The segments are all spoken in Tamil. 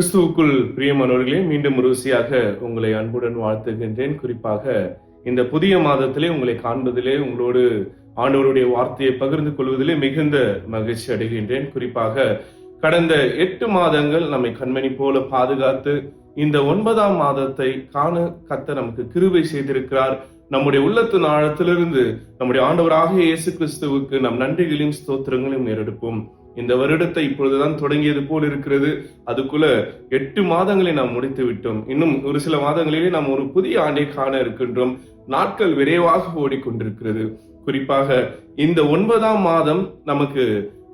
கிறிஸ்துவுக்குள் பிரியமானவர்களே மீண்டும் ருசியாக உங்களை அன்புடன் வாழ்த்துகின்றேன். குறிப்பாக இந்த புதிய மாதத்திலே உங்களை காண்பதிலே உங்களோடு ஆண்டவருடைய வார்த்தையை பகிர்ந்து கொள்வதிலே மிகுந்த மகிழ்ச்சி அடைகின்றேன். குறிப்பாக கடந்த எட்டு மாதங்கள் நம்மை கண்மணி போல பாதுகாத்து இந்த ஒன்பதாம் மாதத்தை காண கத்த நமக்கு கிருபை செய்திருக்கிறார். நம்முடைய உள்ளத்தின் ஆழத்திலிருந்து நம்முடைய ஆண்டவராக இயேசு கிறிஸ்துவுக்கு நம் நன்றிகளையும் ஸ்தோத்திரங்களையும் ஏறெடுப்போம். இந்த வருடத்தை இப்பொழுதுதான் தொடங்கியது போல் இருக்கிறது. அதுக்குள்ள எட்டு மாதங்களை நாம் முடித்து விட்டோம். இன்னும் ஒரு சில மாதங்களிலே நாம் ஒரு புதிய ஆண்டை காண இருக்கின்றோம். நாட்கள் விரைவாக ஓடிக்கொண்டிருக்கிறது. குறிப்பாக இந்த ஒன்பதாம் மாதம் நமக்கு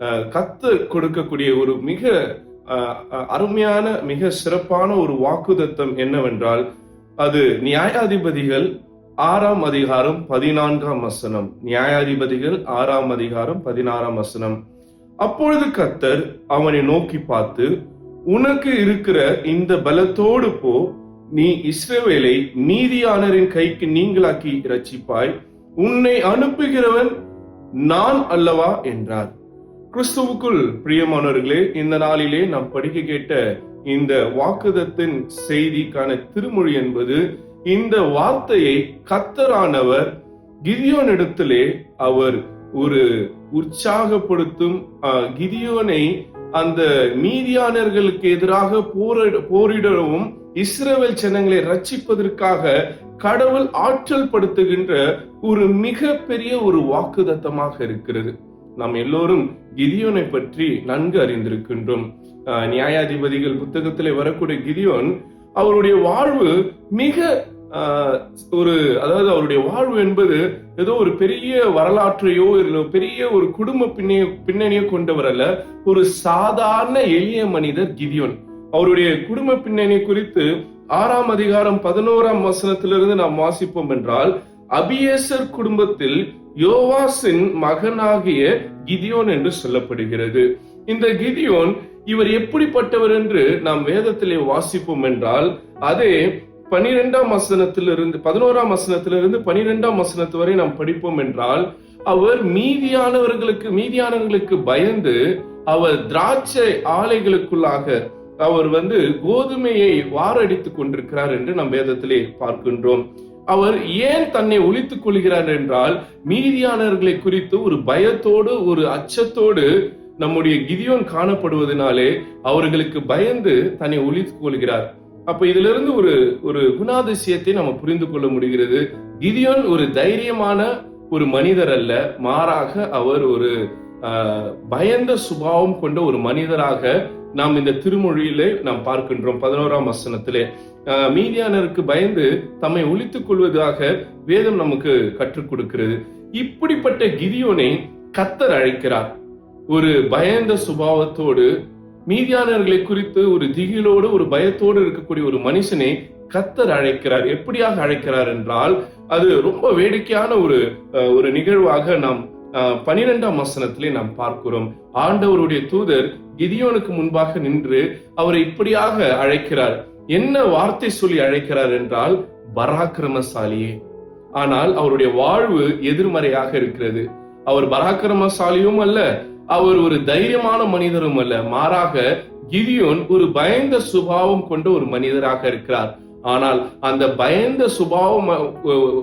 அஹ், கத்து கொடுக்கக்கூடிய ஒரு மிக அஹ், அருமையான மிக சிறப்பான ஒரு வாக்குதத்தம் என்னவென்றால் அது நியாயாதிபதிகள் ஆறாம் அதிகாரம் பதினான்காம் வசனம். நியாயாதிபதிகள் ஆறாம் அதிகாரம் பதினாறாம் வசனம். அப்பொழுது கத்தர் அவனை நோக்கி பார்த்து உனக்கு இருக்கிற இந்த பலத்தோடு போ. நீ இஸ்ரவேலை நீதியானரின் கைக்கு நீங்களாக்கி ரட்சிப்பாய் உன்னை அனுப்புகிறவன் நான் அல்லவா? என்றார். கிறிஸ்துவுக்குள் பிரியமானவர்களே இந்த நாளிலே நாம் படிக்க கேட்ட இந்த வாக்குதத்தின் செய்திக்கான திருமொழி என்பது இந்த வார்த்தையை கத்தரானவர் கிதியோனிடத்திலே அவர் ஒரு உற்சாகப்படுத்தும் கிதியோனை அந்த மீதியானர்களுக்கு எதிராக போரிட போரிடவும் இஸ்ரவேல் ஜனங்களை ரட்சிப்பதற்காக கடவுள் ஆற்றல் படுத்துகின்ற ஒரு மிக பெரிய ஒரு வாக்குதத்தமாக இருக்கிறது. நாம் எல்லோரும் கிதியோனை பற்றி நன்கு அறிந்திருக்கின்றோம். நியாயாதிபதிகள் புத்தகத்திலே வரக்கூடிய கிதியோன் அவருடைய வாழ்வு மிக ஒரு அதாவது அவருடைய வாழ்வு என்பது ஏதோ ஒரு பெரிய வரலாற்றையோ இல்லை பெரிய ஒரு குடும்ப பின்னைய பின்னணியோ கொண்டவர் அல்ல. ஒரு சாதாரண எளிய மனிதர் கிதியோன். அவருடைய குடும்ப பின்னணி குறித்து ஆறாம் அதிகாரம் பதினோராம் வசனத்திலிருந்து நாம் வாசிப்போம் என்றால் அபியேசர் குடும்பத்தில் யோவாசின் மகனாகிய கிதியோன் என்று சொல்லப்படுகிறது. இந்த கிதியோன் இவர் எப்படிப்பட்டவர் என்று நாம் வேதத்திலே வாசிப்போம் என்றால் அதே பனிரெண்டாம் வசனத்திலிருந்து பதினோராம் வசனத்திலிருந்து பனிரெண்டாம் வசனத்து வரை நாம் படிப்போம் என்றால் அவர் மீதியானவர்களுக்கு மீதியானவர்களுக்கு பயந்து அவர் திராட்சை ஆலைகளுக்குள்ளாக அவர் வந்து கோதுமையை வாரடித்துக் கொண்டிருக்கிறார் என்று நம் வேதத்திலே பார்க்கின்றோம். அவர் ஏன் தன்னை ஒழித்துக் கொள்கிறார் என்றால் மீதியானவர்களை குறித்து ஒரு பயத்தோடு ஒரு அச்சத்தோடு நம்முடைய கிதியோன் காணப்படுவதனாலே அவர்களுக்கு பயந்து தன்னை ஒழித்துக் கொள்கிறார். அப்ப இதுல இருந்து ஒரு ஒரு குணாதிசயத்தை நம்ம புரிந்து கொள்ள முடிகிறது. கிதியோன் ஒரு தைரியமான ஒரு மனிதர் அல்ல. மாறாக அவர் ஒரு ஆஹ், பயந்த சுபாவம் கொண்ட ஒரு மனிதராக நாம் இந்த திருமொழியிலே நாம் பார்க்கின்றோம். பதினோராம் வசனத்திலே. ஆஹ், மீதியானருக்கு பயந்து தம்மை ஒழித்துக் கொள்வதாக வேதம் நமக்கு கற்றுக் கொடுக்கிறது. இப்படிப்பட்ட கிதியோனை கத்தர் அழைக்கிறார். ஒரு பயந்த சுபாவத்தோடு மீதியானவர்களை குறித்து ஒரு திகிலோடு ஒரு பயத்தோடு இருக்கக்கூடிய ஒரு மனுஷனை கத்தர் அழைக்கிறார். எப்படியாக அழைக்கிறார் என்றால் அது ரொம்ப வேடிக்கையான ஒரு ஒரு நிகழ்வாக நாம் பனிரெண்டாம் வசனத்திலே நாம் பார்க்கிறோம். ஆண்டவருடைய தூதர் கிதியோனுக்கு முன்பாக நின்று அவரை இப்படியாக அழைக்கிறார். என்ன வார்த்தை சொல்லி அழைக்கிறார் என்றால் பராக்கிரமசாலியே. ஆனால் அவருடைய வாழ்வு எதிர்மறையாக இருக்கிறது. அவர் பராக்கிரமசாலியும் அல்ல அவர் ஒரு தைரியமான மனிதரும் அல்ல. மாறாக கிதியோன் ஒரு பயந்த சுபாவம் கொண்ட ஒரு மனிதராக இருக்கிறார். ஆனால் அந்த பயந்த சுபாவம்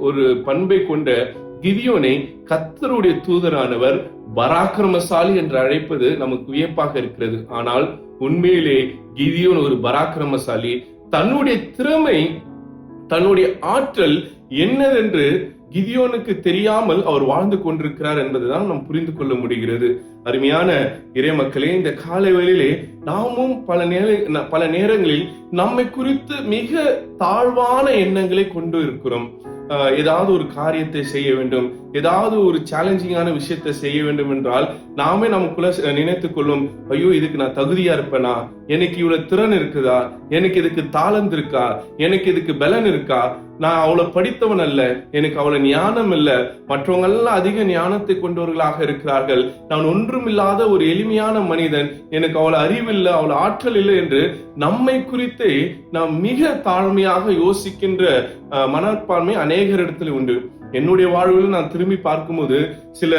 ஒரு பண்பை கொண்ட கிதியோனை கத்தருடைய தூதரானவர் பராக்கிரமசாலி என்று அழைப்பது நமக்கு வியப்பாக இருக்கிறது. ஆனால் உண்மையிலே கிதியோன் ஒரு பராக்கிரமசாலி. தன்னுடைய திறமை தன்னுடைய ஆற்றல் என்னதென்று கிதியோனுக்கு தெரியாமல் அவர் வாழ்ந்து கொண்டிருக்கிறார் என்பதுதான் நாம் புரிந்து கொள்ள முடிகிறது. அருமையான இறைமக்களே இந்த காலை வேளையிலே நாமும் பல நேர பல நேரங்களில் நம்மை குறித்து மிக தாழ்வான எண்ணங்களை கொண்டு இருக்கிறோம். ஆஹ் ஏதாவது ஒரு காரியத்தை செய்ய வேண்டும். ஏதாவது ஒரு சேலஞ்சிங்கான விஷயத்தை செய்ய வேண்டும் என்றால் நாமே நமக்குள்ள நினைத்து நினைத்துக் கொள்ளும் ஐயோ இதுக்கு நான் தகுதியா இருப்பேனா? எனக்கு இவ்வளவு திறன் இருக்குதா? எனக்கு இதுக்கு தாளந்து இருக்கா? எனக்கு இதுக்கு பலன் இருக்கா? நான் அவ்வளவு படித்தவன் அல்ல. எனக்கு அவ்வளவு ஞானம் இல்ல. மற்றவங்க எல்லாம் அதிக ஞானத்தை கொண்டவர்களாக இருக்கிறார்கள். நான் ஒன்றுமில்லாத ஒரு எளிமையான மனிதன். எனக்கு அவ்வளவு அறிவு இல்லை அவ்வளவு ஆற்றல் இல்லை என்று நம்மை குறித்தே நாம் மிக தாழ்மையாக யோசிக்கின்ற அஹ், மனப்பான்மை அநேகரிடத்தில் உண்டு. என்னுடைய வாழ்வில் நான் திரும்பி பார்க்கும்போது சில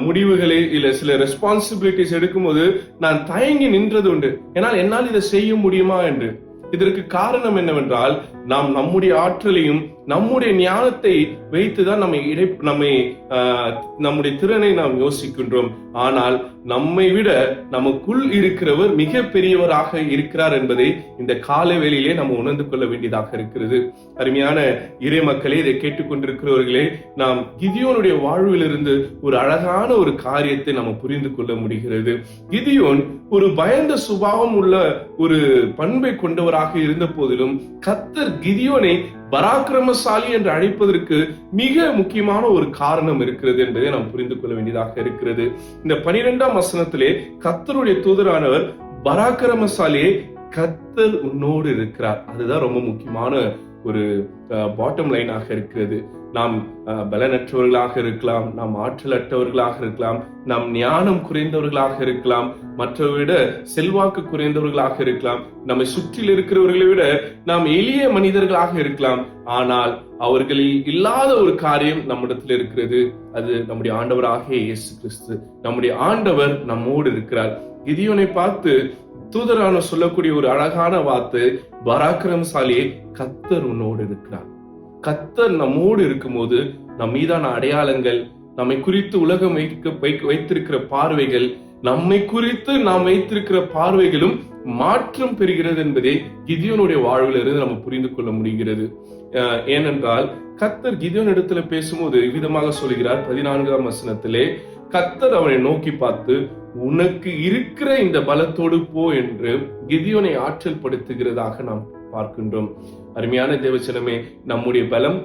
முடிவுகளை இல்லை சில ரெஸ்பான்சிபிலிட்டிஸ் எடுக்கும்போது நான் தயங்கி நின்றது உண்டு. ஏன்னால் என்னால் இதை செய்ய முடியுமா என்று. இதற்கு காரணம் என்னவென்றால் நாம் நம்முடைய ஆற்றலையும் நம்முடைய ஞானத்தை வைத்துதான் நம்மை இடை நம்மை ஆஹ், நம்முடைய திறனை நாம் யோசிக்கின்றோம். ஆனால் நம்மை விட நமக்குள் இருக்கிறவர் மிக பெரியவராக இருக்கிறார் என்பதை இந்த காலவெளியிலே நம்ம உணர்ந்து கொள்ள வேண்டியதாக இருக்கிறது. அருமையான இறை மக்களே இதை கேட்டுக்கொண்டிருக்கிறவர்களே நாம் கிதியோனுடைய வாழ்விலிருந்து ஒரு அழகான ஒரு காரியத்தை நம்ம புரிந்து கொள்ள முடிகிறது. கிதியோன் ஒரு பயந்த சுபாவம் உள்ள ஒரு பண்பை கொண்டவராக இருந்த போதிலும் கத்தர் கிதியோனை பராக்கிரமசாலி என்று அழைப்பதற்கு மிக முக்கியமான ஒரு காரணம் இருக்கிறது என்பதை நாம் புரிந்து கொள்ள வேண்டியதாக இருக்கிறது. இந்த பனிரெண்டாம் வசனத்திலே கத்தருடைய தூதரானவர் பராக்கிரமசாலியே கத்தர் உன்னோடு இருக்கிறார். அதுதான் ரொம்ப முக்கியமான ஒரு பாட்டம் லைனாக இருக்கிறது. நாம் பலனற்றவர்களாக இருக்கலாம் நாம் ஆற்றலற்றவர்களாக இருக்கலாம் நாம் ஞானம் குறைந்தவர்களாக இருக்கலாம் மற்றவரை விட செல்வாக்கு குறைந்தவர்களாக இருக்கலாம் நம்மை சுற்றில் இருக்கிறவர்களை விட நாம் எளிய மனிதர்களாக இருக்கலாம். ஆனால் அவர்களில் இல்லாத ஒரு காரியம் நம்மிடத்தில் இருக்கிறது. அது நம்முடைய ஆண்டவராகிய இயேசு கிறிஸ்து. நம்முடைய ஆண்டவர் நம்மோடு இருக்கிறார். கிதியோனை பார்த்து தூதரான சொல்லக்கூடிய ஒரு அழகான வார்த்தை பராக்கிரமசாலியே கத்தர் உன்னோடு இருக்கிறார். கத்தர் நம்மோடு இருக்கும்போது நம் மீதான அடையாளங்கள் நம்மை குறித்து உலகம் வைக்க வைத்திருக்கிற பார்வைகள் நம்மை குறித்து நாம் வைத்திருக்கிற பார்வைகளும் மாற்றம் பெறுகிறது என்பதை கிதியோனுடைய வாழ்விலிருந்து நம்ம புரிந்து கொள்ள முடிகிறது. ஏனென்றால் கத்தர் கிதியோன் இடத்துல பேசும்போது விதமாக சொல்கிறார் பதினான்காம் வசனத்திலே கத்தர் அவனை நோக்கி பார்த்து உனக்கு இருக்கிற இந்த பலத்தோடு போ என்று கிதியோனை ஆற்றல் படுத்துகிறதாக நாம் பார்க்கின்றோம். அருமையான தேவச்சனமே நம்முடைய பலம்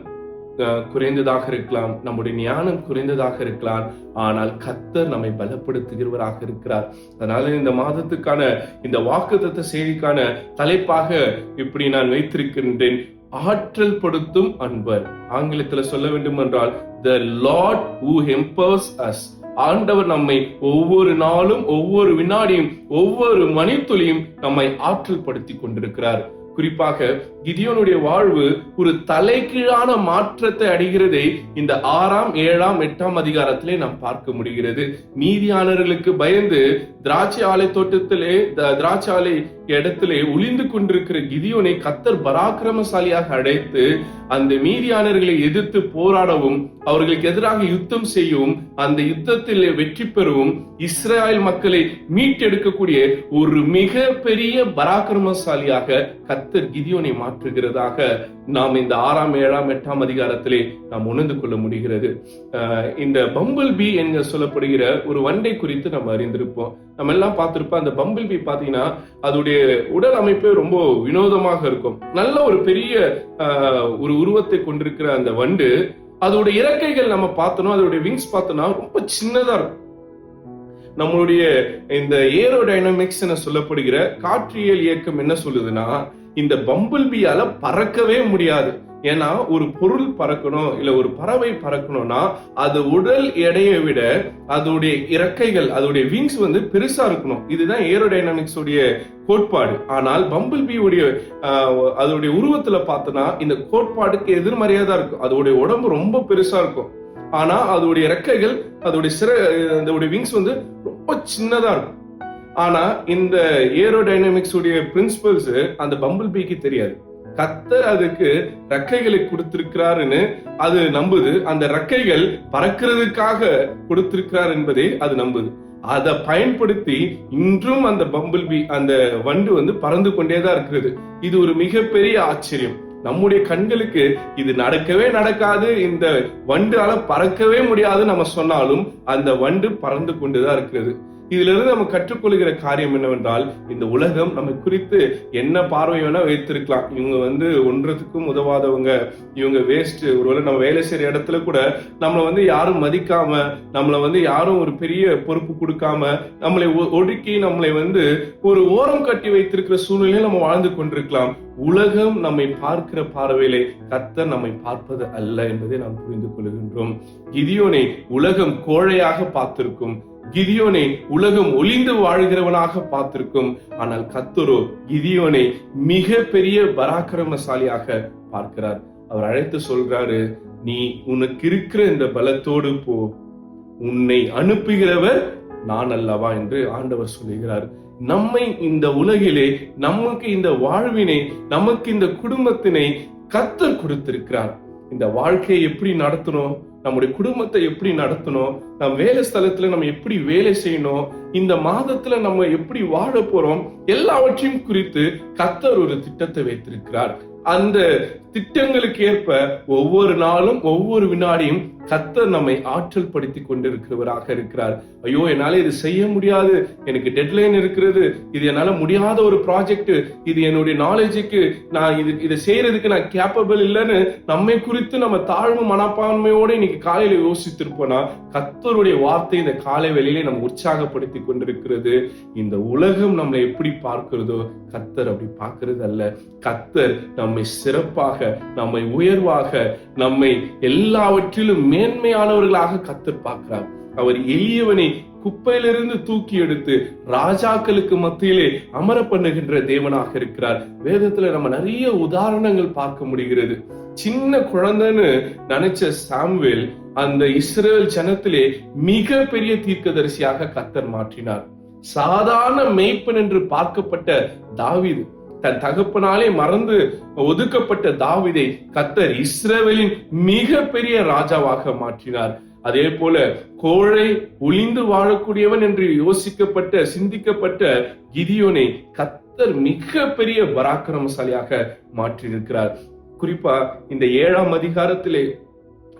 குறைந்ததாக இருக்கலாம் நம்முடைய ஞானம் குறைந்ததாக இருக்கலாம் ஆனால் கத்தர் நம்மை பலப்படுத்துகிறவராக இருக்கிறார். அதனால இந்த மாதத்துக்கான இந்த வாக்குத்தத்த செய்திக்கான தலைப்பாக இப்படி நான் வைத்திருக்கின்றேன். ஆற்றல் படுத்தும் அன்பர். ஆங்கிலத்துல சொல்ல வேண்டும் என்றால் the Lord who hampers us ஆண்டவர் நம்மை ஒவ்வொரு நாளும் ஒவ்வொரு வினாடியும் ஒவ்வொரு மணித்துளியும் நம்மை ஆற்றல் படுத்தி கொண்டிருக்கிறார். குறிப்பாக கிதியோனுடைய வாழ்வு ஒரு தலைகீழான மாற்றத்தை அடைகிறதை இந்த ஆறாம் ஏழாம் எட்டாம் அதிகாரத்திலே நாம் பார்க்க முடிகிறது. நீதியாளர்களுக்கு பயந்து திராட்சை ஆலை தோட்டத்திலே திராட்சை ஆலை இடத்திலே ஒளிந்து கொண்டிருக்கிற கிதியோனை கத்தர் பராக்கிரமசாலியாக அழைத்து அந்த மீதியானர்களை எதிர்த்து போராடவும் அவர்களுக்கு எதிராக யுத்தம் செய்யவும் அந்த யுத்தத்தில் வெற்றி பெறவும் இஸ்ரேல் மக்களை மீட்டெடுக்கக்கூடிய ஒரு மிக பெரிய பராக்கிரமசாலியாக கத்தர் கிதியோனை மாற்றுகிறதாக நாம் இந்த ஆறாம் ஏழாம் எட்டாம் அதிகாரத்திலே நாம் உணர்ந்து கொள்ள முடிகிறது. இந்த பம்பிள் பி என்க சொல்லப்படுகிற ஒரு வண்டை குறித்து நம்ம அறிந்திருப்போம். நம்ம எல்லாம் பார்த்திருப்போம் அந்த பம்பிள் பி பாத்தீங்கன்னா அதோடைய உடல் அமைப்பே ரொம்ப வினோதமாக இருக்கும். நல்ல ஒரு பெரிய ஒரு உருவத்தை கொண்டிருக்கிற அந்த வண்டு அதோட இறக்கைகள் நம்ம பார்த்தோம்னா அதோடைய விங்ஸ் பார்த்தோம்னா ரொம்ப சின்னதா இருக்கும். நம்மளுடைய இந்த ஏரோடைனமிக்ஸ் என சொல்லப்படுகிற காற்றியல் இயக்கம் என்ன சொல்லுதுன்னா இந்த பம்பிள் பியால பறக்கவே முடியாது. ஏன்னா ஒரு பொருள் பறக்கணும் இல்ல ஒரு பறவை பறக்கணும்னா அது உடல் எடையை விட அதோடைய இறக்கைகள் அதோடைய விங்ஸ் வந்து பெருசா இருக்கணும். இதுதான் ஏரோடைனமிக்ஸ் உடைய கோட்பாடு. ஆனால் பம்பிள் பி உடைய அதோடைய உருவத்துல பார்த்தோன்னா இந்த கோட்பாடுக்கு எதிர்மறையா தான் இருக்கும். அதோடைய உடம்பு ரொம்ப பெருசா இருக்கும். ஆனா அதோடைய இறக்கைகள் அதோடைய சிற அதோடைய விங்ஸ் வந்து ரொம்ப சின்னதா இருக்கும். ஆனா இந்த ஏரோடைனமிக்ஸ் உடைய பிரின்சிபல்ஸ் அந்த பம்பிள் பீக்கு தெரியாது. கத்தர் அதுக்கு ரக்கைகளை கொடுத்திருக்கிறாருன்னு அது நம்புது. அந்த ரக்கைகள் பறக்கிறதுக்காக கொடுத்திருக்கிறார் என்பதை அது நம்புது. அதை பயன்படுத்தி இன்றும் அந்த பம்பிள் பி அந்த வண்டு வந்து பறந்து கொண்டேதான் இருக்கிறது. இது ஒரு மிகப்பெரிய ஆச்சரியம். நம்முடைய கண்களுக்கு இது நடக்கவே நடக்காது. இந்த வண்டால பறக்கவே முடியாதுன்னு நம்ம சொன்னாலும் அந்த வண்டு பறந்து கொண்டுதான் இருக்கிறது. இதுல இருந்து நம்ம கற்றுக்கொள்கிற காரியம் என்னவென்றால் இந்த உலகம் நம்ம குறித்து என்ன பார்வை வேணா வைத்திருக்கலாம். இவங்க வந்து ஒன்றதுக்கும் உதவாதவங்க. இவங்க வேஸ்ட் ஒருவேளை நம்ம வேலை செய்யற இடத்துல கூட நம்மளை வந்து யாரும் மதிக்காம நம்மளை வந்து யாரும் ஒரு பெரிய பொறுப்பு கொடுக்காம நம்மளை ஒ- ஒடுக்கி நம்மளை வந்து ஒரு ஓரம் கட்டி வைத்திருக்கிற சூழ்நிலையில் நம்ம வாழ்ந்து கொண்டிருக்கலாம். உலகம் நம்மை பார்க்கிற பார்வையிலே கத்த நம்மை பார்ப்பது அல்ல என்பதை நாம் புரிந்து கொள்கின்றோம். கிதியோனை உலகம் கோழையாக பார்த்திருக்கும். கிதியோனை உலகம் ஒளிந்து வாழ்கிறவனாக பார்த்திருக்கும். ஆனால் கத்தரோ கிதியோனை மிக பெரிய பராக்கிரமசாலியாக பார்க்கிறார். அவர் அழைத்து சொல்றாரு நீ உனக்கு இருக்கிற இந்த பலத்தோடு போ. உன்னை அனுப்புகிறவர் நான் அல்லவா? என்று ஆண்டவர் சொல்லுகிறார். நம்மை இந்த உலகிலே நமக்கு இந்த வாழ்வினை நமக்கு இந்த குடும்பத்தினை கத்தர் கொடுத்திருக்கிறார். இந்த வாழ்க்கையை எப்படி நடத்தணும்? நம்முடைய குடும்பத்தை எப்படி நடத்தணும் நம் வேலை ஸ்தலத்துல நம்ம எப்படி வேலை செய்யணும் இந்த மாதத்துல நம்ம எப்படி வாழ போறோம் எல்லாவற்றையும் குறித்து கத்தர் ஒரு திட்டத்தை வைத்திருக்கிறார். அந்த திட்டங்களுக்கு ஏற்ப ஒவ்வொரு நாளும் ஒவ்வொரு வினாடியும் கத்தர் நம்மை ஆற்றல் படுத்தி கொண்டிருக்கிறவராக இருக்கிறார். ஐயோ என்னால இது செய்ய முடியாது. எனக்கு டெட்லைன் இருக்கிறது. இது என்னால முடியாத ஒரு ப்ராஜெக்ட் இது என்னுடைய நாலேஜுக்கு நான் இது இதை செய்யறதுக்கு நான் கேப்பபிள் இல்லைன்னு நம்மை குறித்து நம்ம தாழ்வு மனப்பான்மையோட இன்னைக்கு காலையில யோசித்திருப்போம்னா கத்தருடைய வார்த்தை இந்த காலை வேளையிலே நம்ம உற்சாகப்படுத்தி கொண்டிருக்கிறது. இந்த உலகம் நம்மளை எப்படி பார்க்கிறதோ கத்தர் அப்படி பார்க்கறது அல்ல கத்தர் நம்மை சிறப்பாக நம்மை உயர்வாக நம்மை எல்லாவற்றிலும் மேன்மையானவர்களாக கத்து பார்க்கிறார். அவர் எளியவனை குப்பையிலிருந்து தூக்கி எடுத்து ராஜாக்களுக்கு மத்தியிலே அமர பண்ணுகின்ற தேவனாக இருக்கிறார். வேதத்துல நம்ம நிறைய உதாரணங்கள் பார்க்க முடிகிறது. சின்ன குழந்தைன்னு நினைச்ச சாம்வேல் அந்த இஸ்ரேல் ஜனத்திலே மிக பெரிய தீர்க்கதரிசியாக கத்தர் மாற்றினார். சாதாரண மெய்ப்பன் என்று பார்க்கப்பட்ட தாவிது தன் தகப்பனாலே மறந்து ஒதுக்கப்பட்ட தாவிதை கத்தர் இஸ்ரவேலின் மிக பெரிய ராஜாவாக மாற்றினார். அதே போல கோழை ஒளிந்து வாழக்கூடியவன் என்று யோசிக்கப்பட்ட சிந்திக்கப்பட்ட கிதியோனை கத்தர் மிக பெரிய பராக்கிரமசாலியாக மாற்றியிருக்கிறார். குறிப்பா இந்த ஏழாம் அதிகாரத்திலே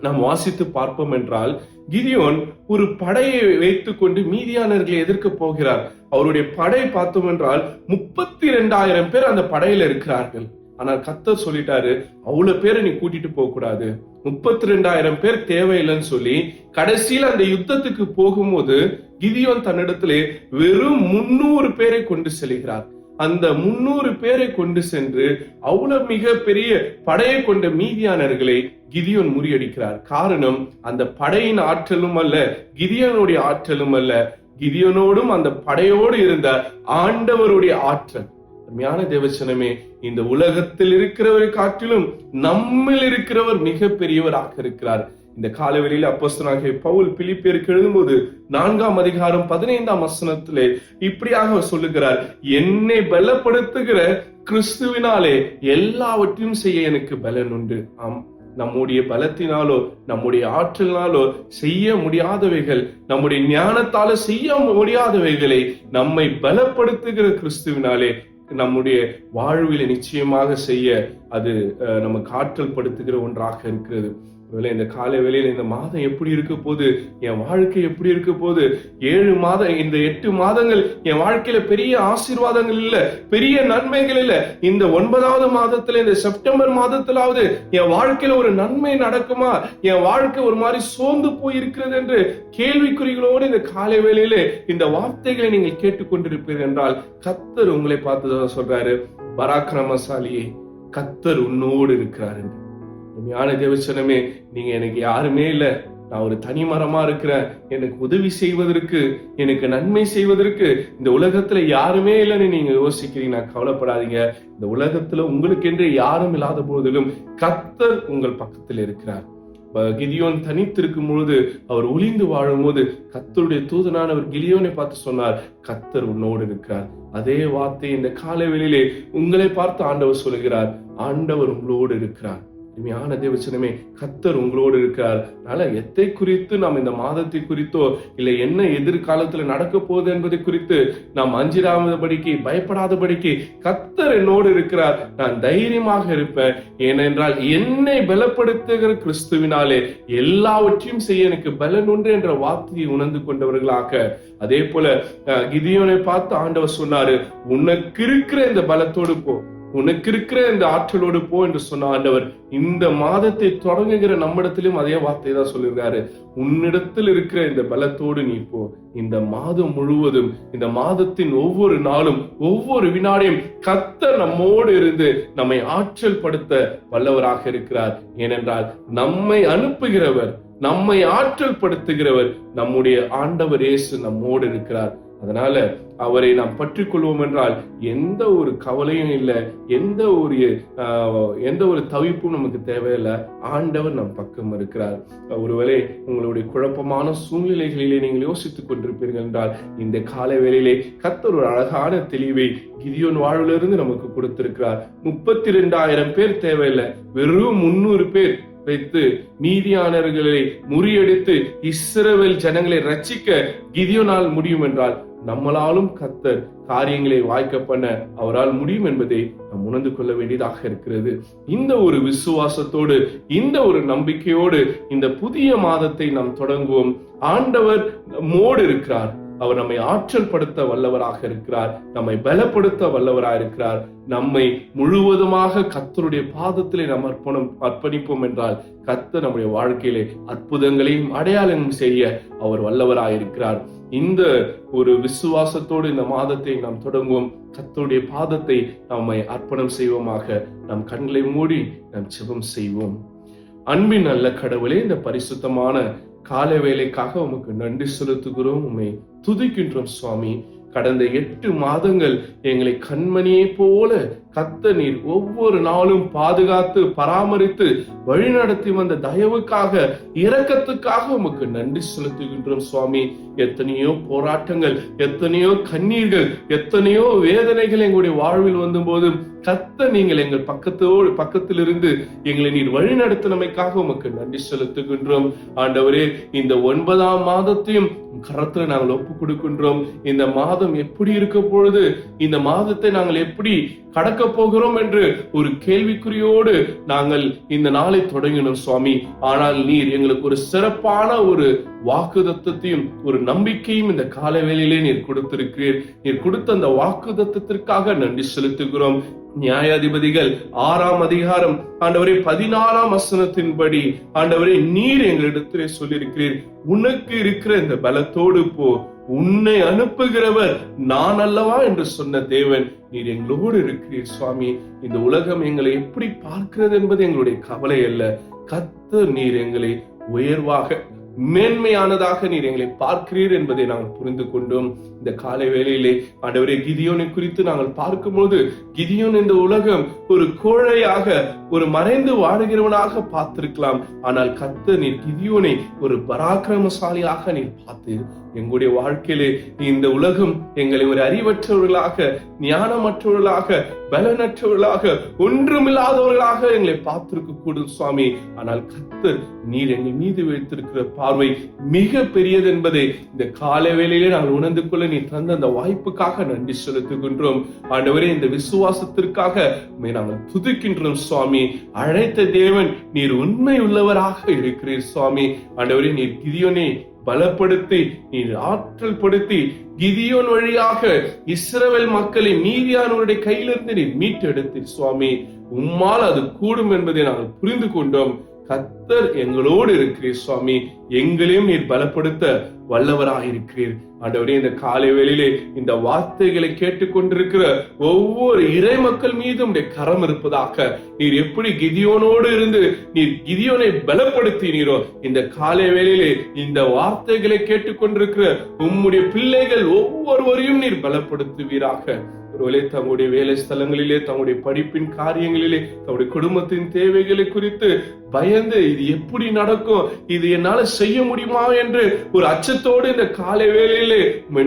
நாம் வாசித்து பார்ப்போம் என்றால் கிதியோன் ஒரு படையை வைத்துக்கொண்டு மீதியானர்களை எதிர்க்க போகிறார். அவருடைய படை பார்த்தோம் என்றால் முப்பத்தி ரெண்டாயிரம் பேர் அந்த படையில இருக்கிறார்கள். ஆனால் கத்தர் சொல்லிட்டாரு அவ்வளவு பேரை நீ கூட்டிட்டு போக கூடாது முப்பத்தி ரெண்டாயிரம் பேர் தேவையில்லைன்னு சொல்லி கடைசியில் அந்த யுத்தத்துக்கு போகும்போது கிதியோன் தன்னிடத்திலே வெறும் முன்னூறு பேரை கொண்டு செல்கிறார். அந்த முன்னூறு பேரை கொண்டு சென்று அவ்வளவு மிக பெரிய படையை கொண்ட மீதியானர்களை கிதியோன் முறியடிக்கிறார். காரணம் அந்த படையின் ஆற்றலும் அல்ல கிதியோனுடைய ஆற்றலும் அல்ல. கிதியோனோடும் அந்த படையோடு இருந்த ஆண்டவருடைய ஆற்றல். அருமையான தேவச்சனமே இந்த உலகத்தில் இருக்கிறவரை காட்டிலும் நம்மில் இருக்கிறவர் மிக பெரியவராக இருக்கிறார். இந்த காலவெளியில் அப்போஸ்தனாகிய பவுல் பிலிப்பியருக்கு எழுதும்போது நான்காம் அதிகாரம் பதினைந்தாம் வசனத்திலே இப்படியாக அவர் சொல்லுகிறார் என்னை பலப்படுத்துகிற கிறிஸ்துவினாலே எல்லாவற்றையும் செய்ய எனக்கு பலன் உண்டு. ஆம். நம்முடைய பலத்தினாலோ நம்முடைய ஆற்றலினாலோ செய்ய முடியாதவைகள் நம்முடைய ஞானத்தால செய்ய முடியாதவைகளை நம்மை பலப்படுத்துகிற கிறிஸ்துவினாலே நம்முடைய வாழ்வில் நிச்சயமாக செய்ய அது அஹ், நமக்கு ஆற்றல் படுத்துகிற ஒன்றாக இருக்கிறது. ஒருவேளை இந்த காலை வேலையில் இந்த மாதம் எப்படி இருக்க போகுது? என் வாழ்க்கை எப்படி இருக்க போகுது? ஏழு மாதம் இந்த எட்டு மாதங்கள் என் வாழ்க்கையில பெரிய ஆசீர்வாதங்கள் இல்ல பெரிய நன்மைகள் இல்ல. இந்த ஒன்பதாவது மாதத்துல இந்த செப்டம்பர் மாதத்திலாவது என் வாழ்க்கையில ஒரு நன்மை நடக்குமா? என் வாழ்க்கை ஒரு மாதிரி சோர்ந்து போயிருக்கிறது என்று கேள்விக்குறிகளோடு இந்த காலை வேளையில இந்த வார்த்தைகளை நீங்கள் கேட்டுக்கொண்டிருப்பீர்கள் என்றால் கத்தர் உங்களை பார்த்துதான் சொல்றாரு பராக்கிரமசாலியே கத்தர் உன்னோடு இருக்கிறார் என்று. உண்மையான தேவச்சனமே நீங்க எனக்கு யாருமே இல்ல. நான் ஒரு தனி மரமா இருக்கிறேன். எனக்கு உதவி செய்வதற்கு எனக்கு நன்மை செய்வதற்கு இந்த உலகத்துல யாருமே இல்லைன்னு நீங்க யோசிக்கிறீங்க. கவலைப்படாதீங்க. இந்த உலகத்துல உங்களுக்கென்று யாரும் இல்லாத போதிலும் கத்தர் உங்கள் பக்கத்தில் இருக்கிறார். கிதியோன் தனித்திருக்கும் பொழுது அவர் ஒளிந்து வாழும் போது கத்தருடைய தூதனான அவர் கிலியோனை பார்த்து சொன்னார் கத்தர் உன்னோடு இருக்கிறார். அதே வார்த்தை இந்த காலவெளியிலே உங்களை பார்த்து ஆண்டவர் சொல்லுகிறார் ஆண்டவர் உங்களோடு இருக்கிறார். அருமையான தேவச்சனமே கத்தர் உங்களோடு இருக்கார். அதனால எத்தை குறித்து நாம் இந்த மாதத்தை குறித்தோ இல்லை என்ன எதிர்காலத்துல நடக்க போகுது என்பதை குறித்து நாம் அஞ்சிடாதபடிக்கு பயப்படாதபடிக்கு கத்தர் என்னோடு இருக்கிறார். நான் தைரியமாக இருப்பேன். ஏனென்றால் என்னை பலப்படுத்துகிற கிறிஸ்துவினாலே எல்லாவற்றையும் செய்ய எனக்கு பலன் உண்டு என்ற வார்த்தையை உணர்ந்து கொண்டவர்களாக. அதே போல அஹ், கிதியோனை பார்த்து ஆண்டவர் சொன்னாரு உனக்கு இருக்கிற இந்த பலத்தோடு போ. உனக்கு இருக்கிற இந்த ஆற்றலோடு போ என்று சொன்ன ஆண்டவர் இந்த மாதத்தை தொடங்குகிற நம்மிடத்திலும் அதே வார்த்தை தான் சொல்லியிருக்காரு. உன்னிடத்தில் இருக்கிற இந்த பலத்தோடு நீ போ. இந்த மாதம் முழுவதும் இந்த மாதத்தின் ஒவ்வொரு நாளும் ஒவ்வொரு வினாடியும் கத்த நம்மோடு இருந்து நம்மை ஆற்றல் படுத்த வல்லவராக இருக்கிறார். ஏனென்றால் நம்மை அனுப்புகிறவர் நம்மை ஆற்றல் படுத்துகிறவர் நம்முடைய ஆண்டவர் இயேசு நம்மோடு இருக்கிறார். அதனால அவரை நாம் பற்றி கொள்வோம் என்றால் எந்த ஒரு கவலையும் இல்லை எந்த ஒரு எந்த ஒரு தவிப்பும் நமக்கு தேவையில்லை. ஆண்டவர் நம் பக்கம் இருக்கிறார். ஒருவேளை உங்களுடைய குழப்பமான சூழ்நிலைகளிலே நீங்கள் யோசித்துக் கொண்டிருப்பீர்கள் என்றால் இந்த கால வேளையிலே கத்தர் ஒரு அழகான தெளிவை கிதியோன் வாழ்விலிருந்து நமக்கு கொடுத்திருக்கிறார். முப்பத்தி ரெண்டாயிரம் பேர் தேவையில்லை. வெறும் முன்னூறு பேர் வைத்து மீதியானவர்களை முறியடித்து இஸ்ரவேல் ஜனங்களை ரச்சிக்க கிதியோனால் முடியும் என்றால் நம்மளாலும் கத்தர் காரியங்களை வாய்க்க பண்ண அவரால் முடியும் என்பதை நாம் உணர்ந்து கொள்ள வேண்டியதாக இருக்கிறது. இந்த ஒரு விசுவாசத்தோடு இந்த ஒரு நம்பிக்கையோடு இந்த புதிய மாதத்தை நாம் தொடங்குவோம். ஆண்டவர் மோடு இருக்கிறார் அவர் நம்மை ஆற்றல் படுத்த வல்லவராக இருக்கிறார் நம்மை பலப்படுத்த வல்லவராக இருக்கிறார். நம்மை முழுவதுமாக கத்தருடைய பாதத்திலே நாம் அர்ப்பணம் அர்ப்பணிப்போம் என்றால் கத்த நம்முடைய வாழ்க்கையிலே அற்புதங்களையும் அடையாளம் செய்ய அவர் வல்லவராக இருக்கிறார். இந்த ஒரு விசுவாசத்தோடு இந்த மாதத்தை நாம் தொடங்குவோம். கத்தருடைய பாதத்தை நம்மை அர்ப்பணம் செய்வோமாக. நம் கண்களை மூடி நாம் சிவம் செய்வோம். அன்பின் நல்ல கடவுளே இந்த பரிசுத்தமான கால வேலைக்காக உமக்கு நன்றி செலுத்துகிறோம். உண்மை துதிக்கின்றோம் சுவாமி. கடந்த எட்டு மாதங்கள் எங்களை கண்மணியை போல கத்த நீர் ஒவ்வொரு நாளும் பாதுகாத்து பராமரித்து வழிநடத்தி வந்த தயவுக்காக இரக்கத்துக்காக உமக்கு நன்றி செலுத்துகின்றோம் சுவாமி. எத்தனையோ போராட்டங்கள் எத்தனையோ கண்ணீர்கள் எத்தனையோ வேதனைகள் எங்களுடைய வாழ்வில் வந்தபோது கத்த நீங்கள் எங்கள் பக்கத்தோடு பக்கத்திலிருந்து எங்களை நீர் வழிநடத்தினமைக்காக உமக்கு நன்றி செலுத்துகின்றோம். ஆண்டவரே இந்த ஒன்பதாம் மாதத்தையும் கரத்துல நாங்கள் ஒப்பு கொடுக்கின்றோம். இந்த மாதம் எப்படி இருக்க பொழுது இந்த மாதத்தை நாங்கள் எப்படி கடக்க போகிறோம் என்று ஒரு கேள்விக்குறியோடு நாங்கள் இந்த நாளை தொடங்கினோம் சுவாமி. ஆனால் நீர் எங்களுக்கு ஒரு சிறப்பான ஒரு வாக்குதத்தத்தையும் ஒரு நம்பிக்கையும் இந்த கால வேளையிலே நீர் கொடுத்திருக்கிறீர். நீர் கொடுத்த அந்த வாக்குதத்தத்திற்காக நன்றி செலுத்துகிறோம். நியாயாதிபதிகள் ஆறாம் அதிகாரம் ஆண்டவரே பதினாலாம் வசனத்தின்படி ஆண்டவரே நீர் எங்களிடத்திலே சொல்லியிருக்கிறீர். உனக்கு இருக்கிற இந்த பலத்தோடு போ. உன்னை அனுப்புகிறவர் நான் அல்லவா என்று சொன்ன தேவன் நீர் எங்களோடு இருக்கிறீர் சுவாமி. இந்த உலகம் எங்களை எப்படி பார்க்கிறது என்பது எங்களுடைய கவலை அல்ல. கத்து நீர் எங்களை உயர்வாக மேன்மையானதாக நீர் எங்களை பார்க்கிறீர் என்பதை நாங்கள் புரிந்து கொண்டோம். இந்த காலை வேளையிலே ஆண்டவரே கிதியோனை குறித்து நாங்கள் பார்க்கும்போது கிதியோன் இந்த உலகம் ஒரு கோழையாக ஒரு மறைந்து வாழுகிறவனாக பார்த்திருக்கலாம். ஆனால் கத்த நீர் கிதியோனை ஒரு பராக்கிரமசாலியாக நீர் பார்த்து எங்களுடைய வாழ்க்கையிலே இந்த உலகம் எங்களை ஒரு அறிவற்றவர்களாக ஞானமற்றவர்களாக பலனற்றவர்களாக ஒன்றுமில்லாதவர்களாக எங்களை பார்த்திருக்க கூடும் சுவாமி. ஆனால் கத்து நீர் எங்கள் மீது வைத்திருக்கிற பார்வை மிக பெரியது என்பதை இந்த கால வேளையிலே நாங்கள் உணர்ந்து கொள்ள நீ தந்த அந்த வாய்ப்புக்காக நன்றி செலுத்துகின்றோம். ஆண்டவரே இந்த விசுவாசத்திற்காக நாங்கள் துதிக்கின்றோம் சுவாமி. அழைத்த தேவன் நீர் உண்மை உள்ளவராக இருக்கிறீர் சுவாமி. ஆண்டவரே நீர் கிதியோனே பலப்படுத்தி நீர் ஆற்றல் படுத்தி கிதியோன் வழியாக இஸ்ரவேல் மக்களை மீதியானவருடைய கையிலிருந்து நீர் மீட்டெடுத்தீர் சுவாமி. உம்மால் அது கூடும் என்பதை நாங்கள் புரிந்து கொண்டோம். கத்தர் எங்களோடு இருக்கிறீர் சுவாமி. எங்களையும் நீர் பலப்படுத்த வல்லவராக இருக்கிறீர். ஆண்டவரே இந்த காலை வேளையிலே இந்த வார்த்தைகளை கேட்டுக்கொண்டிருக்கிற ஒவ்வொரு இறை மக்கள் மீதும் கரம் இருப்பதாக நீர் எப்படி கிதியோனோடு இருந்து நீர் கிதியோனை பலப்படுத்தினீரோ இந்த காலை வேளையிலே இந்த வார்த்தைகளை கேட்டுக்கொண்டிருக்கிற உம்முடைய பிள்ளைகள் ஒவ்வொருவரையும் நீர் பலப்படுத்துவீராக. ஒருவேளை தங்களுடைய வேலை ஸ்தலங்களிலே தங்களுடைய படிப்பின் காரியங்களிலே தங்களுடைய குடும்பத்தின் தேவைகளை குறித்து பயந்து இது எப்படி நடக்கும் இது என்னால செய்ய முடியுமா என்று ஒரு அச்சத்தோடு இந்த காலை வேளையிலே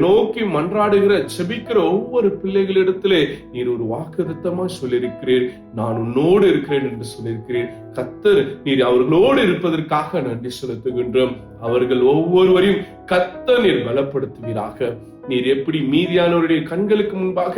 நோக்கி மன்றாடுகிற செபிக்கிற ஒவ்வொரு பிள்ளைகளிடத்திலே நீர் ஒரு வாக்குத்தமா சொல்லியிருக்கிறீர். நான் உன்னோடு இருக்கிறேன் என்று சொல்லியிருக்கிறேன் கத்தர் நீர் அவர்களோடு இருப்பதற்காக நன்றி செலுத்துகின்றோம். அவர்கள் ஒவ்வொருவரையும் கத்த நீர் பலப்படுத்துவீராக. நீர் எப்படி மீதியானவருடைய கண்களுக்கு முன்பாக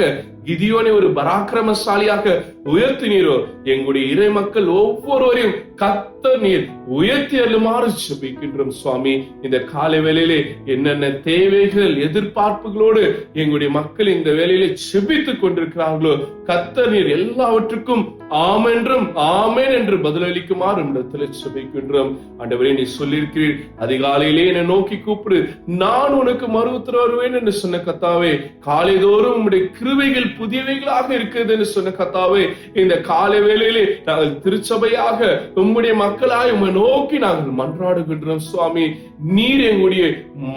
கிதியோனை ஒரு பராக்கிரமசாலியாக உயர்த்தினீரோ எங்களுடைய இறை மக்கள் ஒவ்வொருவரையும் கத்த நீர் உயர்த்தி அல்லுமாறு ஜெபிக்கின்றோம் சுவாமி. இந்த காலை வேலையிலே என்னென்ன தேவைகள் எதிர்பார்ப்புகளோடு எங்களுடைய மக்கள் இந்த வேலையிலே செபித்துக் கொண்டிருக்கிறார்களோ கத்த நீர் எல்லாவற்றுக்கும் ஆமென்றும் ஆமேன் என்று பதிலளிக்குமாறு இடத்துல செபிக்கின்றோம் ஆண்டவரே நீ சொல்லியிருக்கிறீர் அதிகாலையிலே என்னை நோக்கி கூப்பிடு நான் உனக்கு மறு உத்தரவு வருவேன் என்று சொன்ன கத்தாவே காலைதோறும் உங்களுடைய கிருவைகள் புதியவைகளாக இருக்குதுன்னு சொன்ன கத்தாவே இந்த காலை வேளையிலே நாங்கள் திருச்சபையாக உம்முடைய மக்களாய் உம்மை நோக்கி நாங்கள் மன்றாடுகின்றோம் சுவாமி. நீர் எங்களுடைய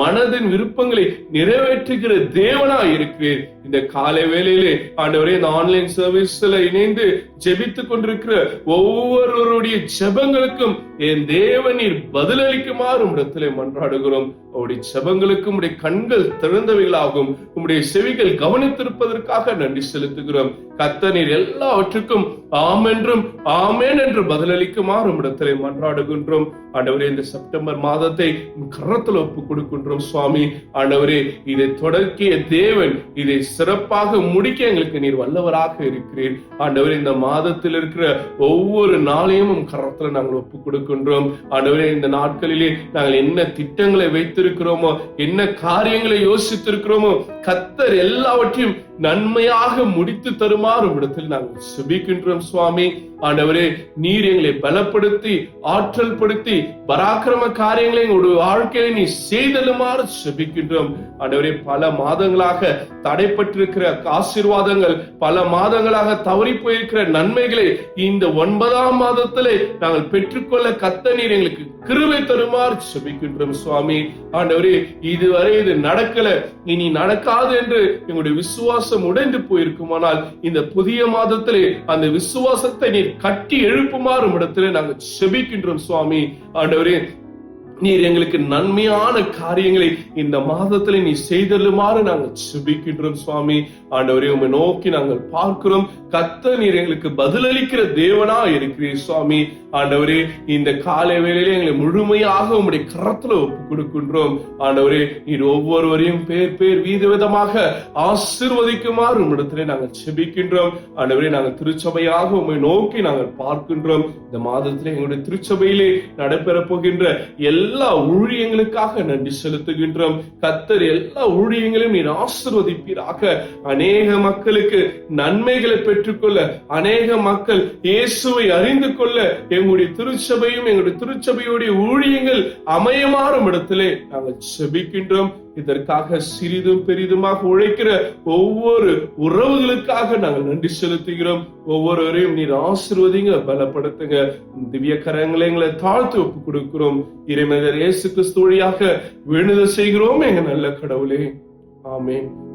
மனதின் விருப்பங்களை நிறைவேற்றுகிற தேவனா இருக்கு இந்த காலை வேளையிலே ஆண்டவரே இந்த ஆன்லைன் சர்வீஸ்ல இணைந்து ஜெபித்துக் கொண்டிருக்கிற ஒவ்வொருவருடைய ஜெபங்களுக்கும் என் தேவ நீர் பதிலளிக்குமாறு இடத்திலே மன்றாடுகிறோம். அவருடைய ஜெபங்களுக்கும் உடைய கண்கள் திறந்தவைகளாகும். உம்முடைய செவிகள் கவனித்திருப்பதற்காக நன்றி செலுத்துகிறோம். கத்த எல்லாவற்றுக்கும் ஆம் என்றும் ஆமேன் என்று பதிலளிக்குமாறு இடத்திலே மன்றாடுகின்றோம். ஆண்டவரே இந்த செப்டம்பர் மாதத்தை கரத்தில் ஒப்பு கொடுக்கின்றோம் சுவாமி. ஆண்டவரே இதை தொடக்கிய தேவன் இதை சிறப்பாக முடிக்க எங்களுக்கு நீர் வல்லவராக இருக்கிறீர். ஆண்டவரே இந்த மாதத்தில் இருக்கிற ஒவ்வொரு நாளையும் கரத்தில் நாங்கள் ஒப்பு கொடுக்கின்றோம். ஆண்டவரே இந்த நாட்களிலே நாங்கள் என்ன திட்டங்களை வைத்திருக்கிறோமோ என்ன காரியங்களை யோசித்திருக்கிறோமோ கத்தர் எல்லாவற்றையும் நன்மையாக முடித்து தருமா தருமாறு இடத்தில் நாங்கள் சுபிக்கின்றோம் சுவாமி. ஆண்டவரே நீர் எங்களை பலப்படுத்தி ஆற்றல் படுத்தி பராக்கிரம காரியங்களை எங்களுடைய வாழ்க்கையை நீ செய்தலுமாறு சுபிக்கின்றோம். ஆண்டவரே பல மாதங்களாக தடைப்பட்டிருக்கிற ஆசீர்வாதங்கள் பல மாதங்களாக தவறி போயிருக்கிற நன்மைகளை இந்த ஒன்பதாம் மாதத்திலே நாங்கள் பெற்றுக்கொள்ள கத்த நீர் எங்களுக்கு கிருவை தருமாறு சுபிக்கின்றோம் சுவாமி. ஆண்டவரே இதுவரை இது நடக்கல. இனி நடக்காது என்று எங்களுடைய விசுவாசம் உடைந்து போயிருக்குமானால் இந்த புதிய மாதத்திலே அந்த விசுவாசத்தை நீர் கட்டி எழுப்புமாறு இடத்திலே நாங்கள் செபிக்கின்றோம் சுவாமி. ஆண்டவரே நீர் எங்களுக்கு நன்மையான காரியங்களை இந்த மாதத்துல நீ செய்தல்லுமாறு நாங்கள் சுபிக்கின்றோம் சுவாமி. ஆண்டவரே உண்மை நோக்கி நாங்கள் பார்க்கிறோம். கத்த நீர் எங்களுக்கு பதிலளிக்கிற தேவனா இருக்கிறீர் சுவாமி. ஆண்டவரே இந்த காலை வேளையிலே எங்களை முழுமையாக உங்களுடைய கரத்துல ஒப்பு கொடுக்கின்றோம். ஆண்டவரே நீர் ஒவ்வொருவரையும் பேர் பேர் வீத விதமாக ஆசிர்வதிக்குமாறு உம்மிடத்திலே நாங்கள் செபிக்கின்றோம் ஆண்டவரே நாங்கள் திருச்சபையாக உம்மை நோக்கி நாங்கள் பார்க்கின்றோம். இந்த மாதத்திலே எங்களுடைய திருச்சபையிலே நடைபெற போகின்ற எல்லா ஊழியங்களுக்காக நன்றி செலுத்துகின்றோம். கத்தர் எல்லா ஊழியங்களையும் நீ ஆசிர்வதிப்பீராக. அநேக மக்களுக்கு நன்மைகளை பெற்றுக்கொள்ள அநேக மக்கள் இயேசுவை அறிந்து கொள்ள எங்களுடைய திருச்சபையும் எங்களுடைய திருச்சபையுடைய ஊழியங்கள் அமையமாறும் இடத்திலே நாங்கள் செபிக்கின்றோம். இதற்காக சிறிதும் பெரிதுமாக உழைக்கிற ஒவ்வொரு உறவுகளுக்காக நாங்கள் நன்றி செலுத்துகிறோம். ஒவ்வொருவரையும் நீர் ஆசிர்வதிங்க பலப்படுத்துங்க. திவ்ய கரங்களை எங்களை தாழ்த்து ஒப்பு கொடுக்கிறோம். இறைமகர் இயேசு கிறிஸ்து வழியாக வேண்டுதல் செய்கிறோம் எங்க நல்ல கடவுளே. ஆமேன்.